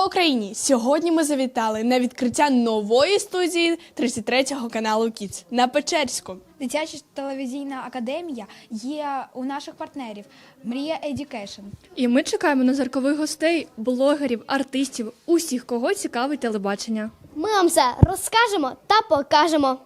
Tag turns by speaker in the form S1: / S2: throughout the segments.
S1: Слава Україні! Сьогодні ми завітали на відкриття нової студії 33-го каналу Кіц на Печерську.
S2: Дитяча телевізійна академія є у наших партнерів Мрія Education.
S3: І ми чекаємо на зіркових гостей, блогерів, артистів, усіх, кого цікавить телебачення.
S4: Ми вам все розкажемо та покажемо.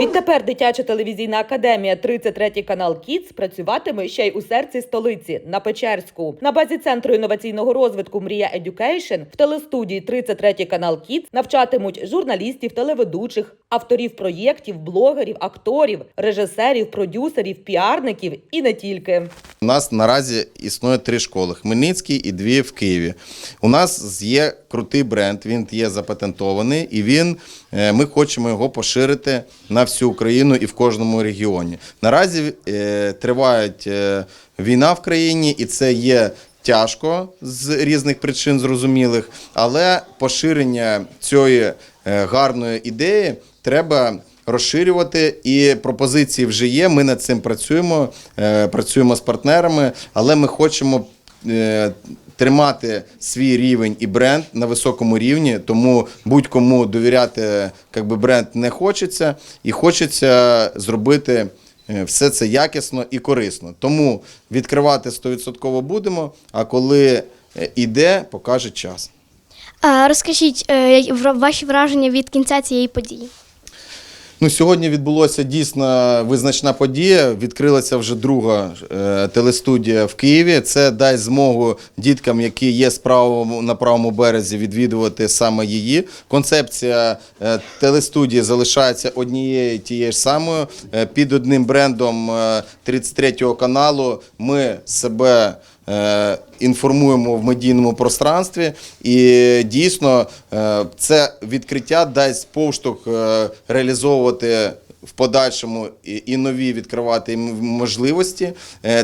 S5: Відтепер дитяча телевізійна академія 33 канал Кіц працюватиме ще й у серці столиці на Печерську. На базі центру інноваційного розвитку Мрія Education в телестудії 33 канал Кіц навчатимуть журналістів, телеведучих, авторів проєктів, блогерів, акторів, режисерів, продюсерів, піарників і не тільки.
S6: У нас наразі існує три школи: Хмельницький і дві в Києві. У нас є крутий бренд, він є запатентований, і він е, ми хочемо його поширити на всю Україну і в кожному регіоні. Наразі е, триває е, війна в країні, і це є. Тяжко з різних причин зрозумілих, але поширення цієї е, гарної ідеї треба розширювати. І пропозиції вже є. Ми над цим працюємо, працюємо з партнерами, але ми хочемо. Е, Тримати свій рівень і бренд на високому рівні, тому будь-кому довіряти як би, бренд не хочеться, і хочеться зробити е, все це якісно і корисно. Тому відкривати 100% будемо. А коли е, іде, покаже час.
S4: А, розкажіть е, ваші враження від кінця цієї події.
S6: Ну, сьогодні відбулося дійсно визначна подія. Відкрилася вже друга е, телестудія в Києві. Це дасть змогу діткам, які є правому, на правому березі, відвідувати саме її. Концепція е, телестудії залишається однією тією ж самою. Е, під одним брендом е, 33-го каналу ми себе. Е, Інформуємо в медійному пространстві, і дійсно е, це відкриття дасть поштовх е, реалізовувати в подальшому і нові відкривати можливості.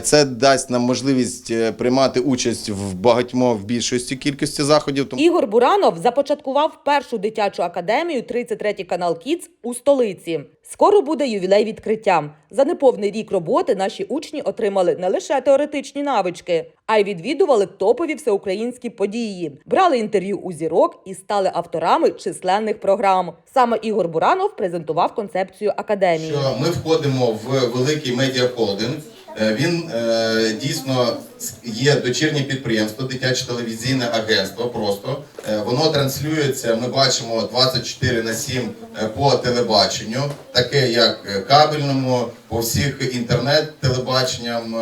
S6: Це дасть нам можливість приймати участь в багатьмо в більшості кількості заходів.
S5: Ігор Буранов започаткував першу дитячу академію 33 канал Кіц у столиці. Скоро буде ювілей відкриття. За неповний рік роботи наші учні отримали не лише теоретичні навички, а й відвідували топові всеукраїнські події, брали інтерв'ю у зірок і стали авторами численних програм. Саме Ігор Буранов презентував концепцію академії.
S6: що ми входимо в великий медіахолдинг. Е, Він е, дійсно є дочірнє підприємство, дитяче телевізійне агентство. Просто Е, воно транслюється. Ми бачимо 24 на 7 е, по телебаченню, таке як кабельному, по всіх інтернет-телебаченням,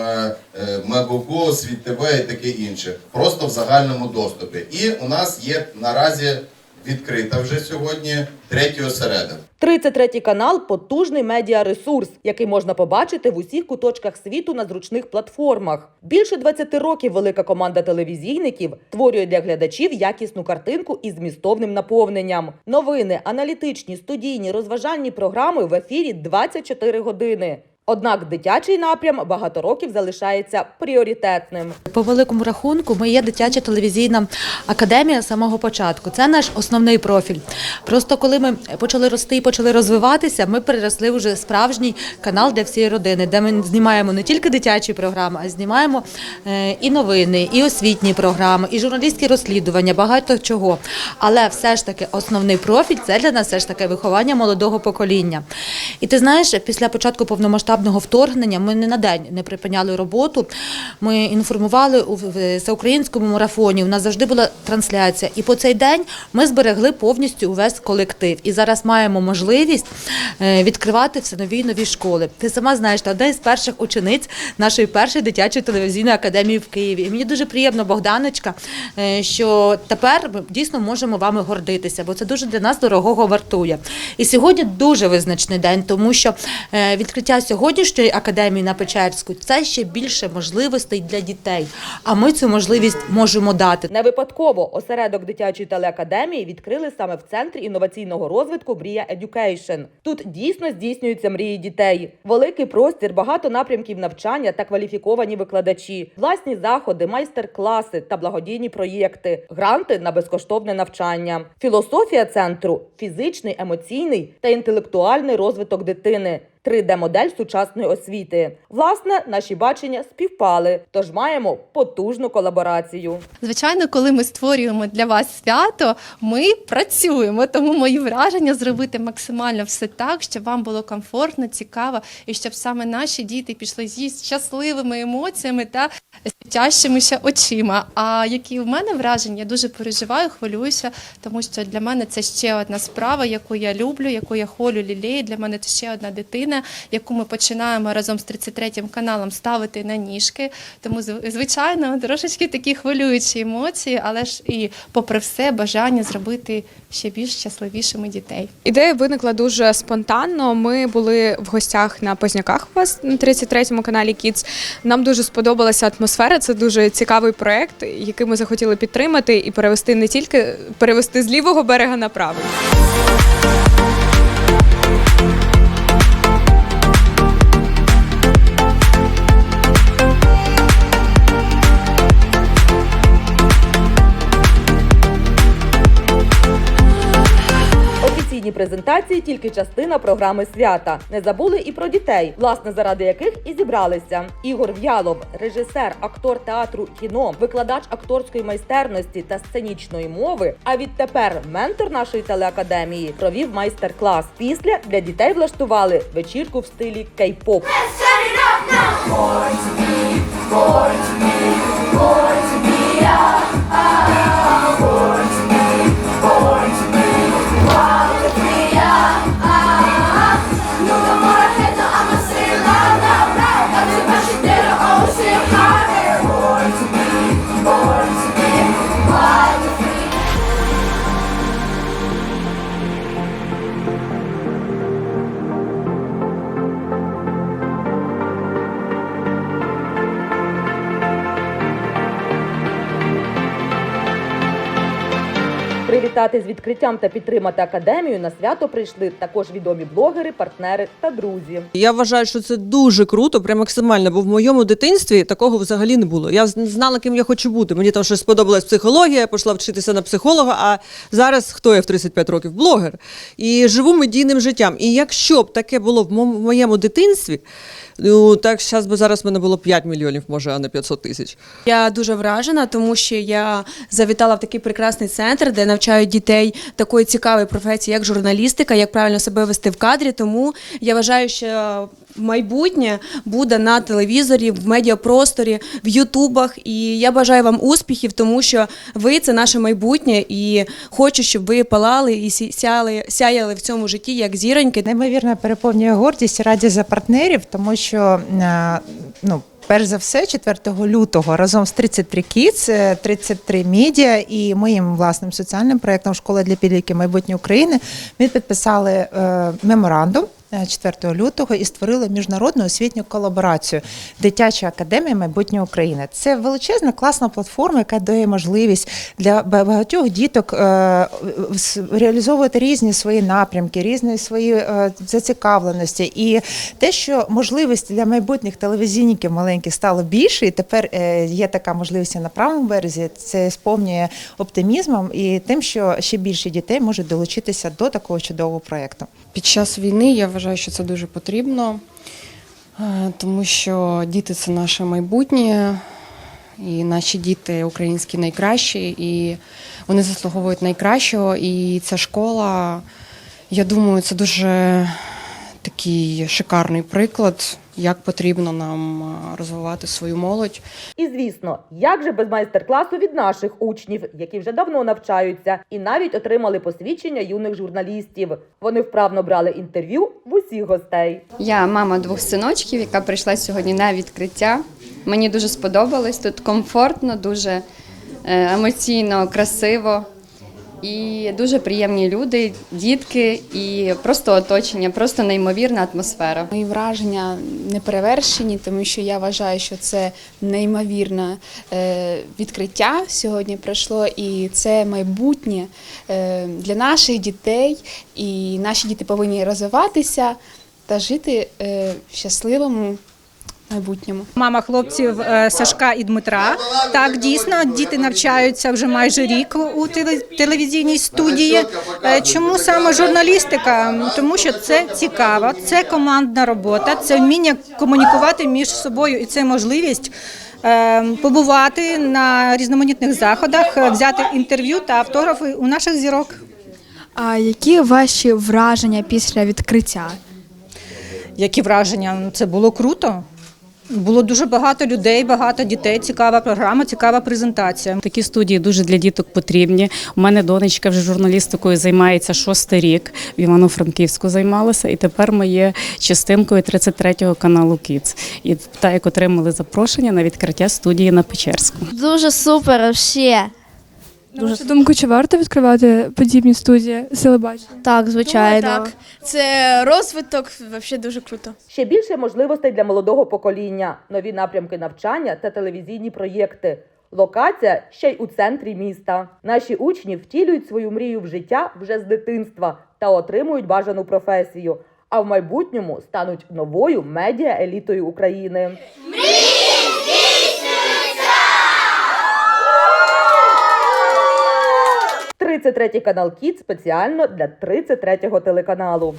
S6: Мегого, Світ ТВ і таке інше. Просто в загальному доступі. І у нас є наразі відкрита вже сьогодні третій осередок.
S5: 33 канал потужний медіаресурс, який можна побачити в усіх куточках світу на зручних платформах. Більше 20 років велика команда телевізійників створює для глядачів якісну картинку із змістовним наповненням. Новини, аналітичні, студійні, розважальні програми в ефірі 24 години. Однак дитячий напрям багато років залишається пріоритетним.
S7: По великому рахунку, ми є дитяча телевізійна академія з самого початку. Це наш основний профіль. Просто коли ми почали рости і почали розвиватися, ми переросли вже справжній канал для всієї родини, де ми знімаємо не тільки дитячі програми, а знімаємо е, і новини, і освітні програми, і журналістські розслідування, багато чого. Але все ж таки основний профіль це для нас все ж таки виховання молодого покоління. І ти знаєш, після початку повномасштабного вторгнення ми не на день не припиняли роботу. Ми інформували у всеукраїнському марафоні. У нас завжди була трансляція. І по цей день ми зберегли повністю увесь колектив. І зараз маємо можливість е, відкривати все нові і нові школи. Ти сама знаєш, одна із перших учениць нашої першої дитячої телевізійної академії в Києві. І мені дуже приємно, Богданочка, е, що тепер ми дійсно можемо вами гордитися, бо це дуже для нас дорогого вартує. І сьогодні дуже визначний день, тому що е, відкриття сьогодні. Сьогоднішньої академії на Печерську це ще більше можливостей для дітей. А ми цю можливість можемо дати.
S5: Не випадково осередок дитячої телеакадемії відкрили саме в центрі інноваційного розвитку Брія Education. Тут дійсно здійснюються мрії дітей. Великий простір, багато напрямків навчання та кваліфіковані викладачі, власні заходи, майстер-класи та благодійні проєкти, гранти на безкоштовне навчання. Філософія центру фізичний, емоційний та інтелектуальний розвиток дитини. 3D-модель сучасної освіти. Власне, наші бачення співпали, тож маємо потужну колаборацію.
S8: Звичайно, коли ми створюємо для вас свято, ми працюємо. Тому мої враження зробити максимально все так, щоб вам було комфортно, цікаво, і щоб саме наші діти пішли зі щасливими емоціями та світящимися очима. А які в мене враження, я дуже переживаю, хвилююся, тому що для мене це ще одна справа, яку я люблю, яку я холю лілею. Для мене це ще одна дитина, яку ми починаємо разом з 33-м каналом ставити на ніжки. Тому зв- звичайно, трошечки такі хвилюючі емоції, але ж і попри все бажання зробити ще більш щасливішими дітей.
S9: Ідея виникла дуже спонтанно. Ми були в гостях на Позняках у вас на 33-му каналі Kids. Нам дуже сподобалася атмосфера. Це дуже цікавий проект, який ми захотіли підтримати і перевести не тільки перевести з лівого берега на правий.
S5: Презентації тільки частина програми свята. Не забули і про дітей, власне, заради яких і зібралися. Ігор В'ялов, режисер, актор театру кіно, викладач акторської майстерності та сценічної мови. А відтепер ментор нашої телеакадемії провів майстер-клас. Після для дітей влаштували вечірку в стилі кей-поп. Привітати з відкриттям та підтримати академію на свято прийшли також відомі блогери, партнери та друзі.
S10: Я вважаю, що це дуже круто, прям максимально, бо в моєму дитинстві такого взагалі не було. Я знала, ким я хочу бути. Мені там щось сподобалась психологія, я пішла вчитися на психолога. А зараз хто я в 35 років? Блогер. І живу медійним життям. І якщо б таке було в моєму дитинстві, ну так зараз би зараз в мене було 5 мільйонів, може, а не 500 тисяч.
S11: Я дуже вражена, тому що я завітала в такий прекрасний центр, де навчають дітей такої цікавої професії, як журналістика, як правильно себе вести в кадрі. Тому я вважаю, що майбутнє буде на телевізорі, в медіапросторі, в Ютубах. І я бажаю вам успіхів, тому що ви це наше майбутнє, і хочу, щоб ви палали і сі- сяяли, в цьому житті як зіроньки.
S12: Неймовірно переповнює гордість і радість за партнерів, тому що е, ну. Перш за все, 4 лютого разом з 33 Kids, е, 33 Media і моїм власним соціальним проєктом Школа для підлітків майбутньої України ми підписали е, меморандум е, 4 лютого і створили міжнародну освітню колаборацію Дитяча академія майбутнє України. Це величезна класна платформа, яка дає можливість для багатьох діток е, реалізовувати різні свої напрямки, різні свої е, зацікавленості. І те, що можливості для майбутніх телевізійників маленьких стало більше, і тепер е, є така можливість на правому березі, це сповнює оптимізмом і тим, що ще більше дітей можуть долучитися до такого чудового проєкту.
S13: Під час війни я вважаю, що це дуже потрібно, е, тому що діти це наше майбутнє, і наші діти українські найкращі, і вони заслуговують найкращого. І ця школа, я думаю, це дуже такий шикарний приклад, як потрібно нам е, розвивати свою молодь.
S5: І звісно, як же без майстер-класу від наших учнів, які вже давно навчаються, і навіть отримали посвідчення юних журналістів. Вони вправно брали інтерв'ю в усіх гостей.
S14: Я мама двох синочків, яка прийшла сьогодні на відкриття. Мені дуже сподобалось. Тут комфортно, дуже е, емоційно, красиво. І дуже приємні люди, дітки і просто оточення, просто неймовірна атмосфера.
S15: Мої враження не перевершені, тому що я вважаю, що це неймовірне е, відкриття сьогодні пройшло, і це майбутнє е, для наших дітей. І наші діти повинні розвиватися та жити е, щасливому майбутньому.
S16: Мама хлопців е, Сашка і Дмитра. Так, дійсно, діти навчаються вже майже рік у телевізійній студії. Е, Чому саме журналістика? Тому що це цікаво, це командна робота, це вміння комунікувати між собою, і це можливість. е, Побувати на різноманітних заходах, взяти інтерв'ю та автографи у наших зірок.
S2: А які ваші враження після відкриття?
S16: Які враження? Це було круто. Було дуже багато людей, багато дітей. Цікава програма, цікава презентація.
S17: Такі студії дуже для діток потрібні. У мене донечка вже журналістикою займається шостий рік. В Івано-Франківську займалася, і тепер ми є частинкою 33-го каналу Кіц. І так як отримали запрошення на відкриття студії на Печерську.
S4: Дуже супер, вообще.
S3: На вашу думку, чи варто відкривати подібні студії з телебачення?
S4: Так, звичайно.
S1: Думаю, так. Це розвиток, взагалі дуже круто.
S5: Ще більше можливостей для молодого покоління, нові напрямки навчання та телевізійні проєкти. Локація ще й у центрі міста. Наші учні втілюють свою мрію в життя вже з дитинства та отримують бажану професію. А в майбутньому стануть новою медіа елітою України. 33 канал Кіт спеціально для 33-го телеканалу.